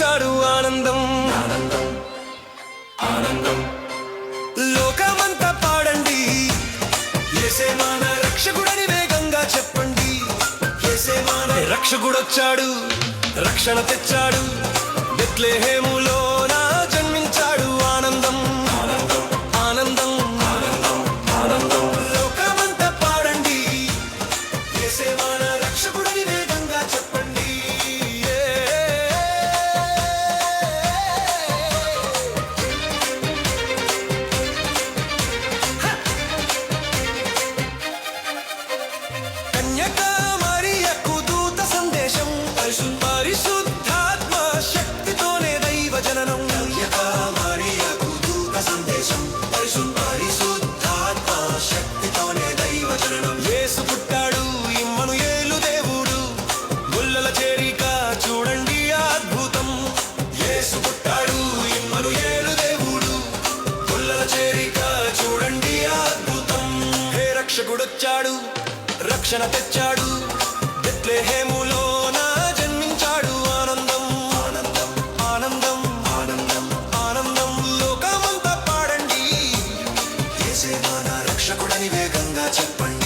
వచ్చాడు ఆనందం. ఆనందం ఆనందం లోకమంతా పాడండి. ఏసే రక్షకుడని వేగంగా చెప్పండి. ఏసే రక్షకుడొచ్చాడు రక్షణ తెచ్చాడు. బెత్లెహేములోన కన్యక మరియకు దూత సందేశం పరిశుద్ధాత్మ శక్తితోనే దైవ జననం కన్యక మరియకు దూత సందేశం పరిశుద్ధాత్మ శక్తితోనే దైవ జననం యేసు పుట్టాడు ఇమ్మను ఏలు దేవుడు. గుల్లల చేరిక చూడండి అద్భుతం. యేసు పుట్టాడు ఇమ్మను ఏలు దేవుడు. పుల్లల చేరిక చూడండి అద్భుతం. హే రక్షకుడొచ్చాడు రక్షణ తెచ్చాడు. బెత్లెహేములోన జన్మించాడు. ఆనందం ఆనందం ఆనందం ఆనందం ఆనందం. లోకమంతా పాడండి. యేసే మన రక్షకుడని వేగంగా చెప్పండి.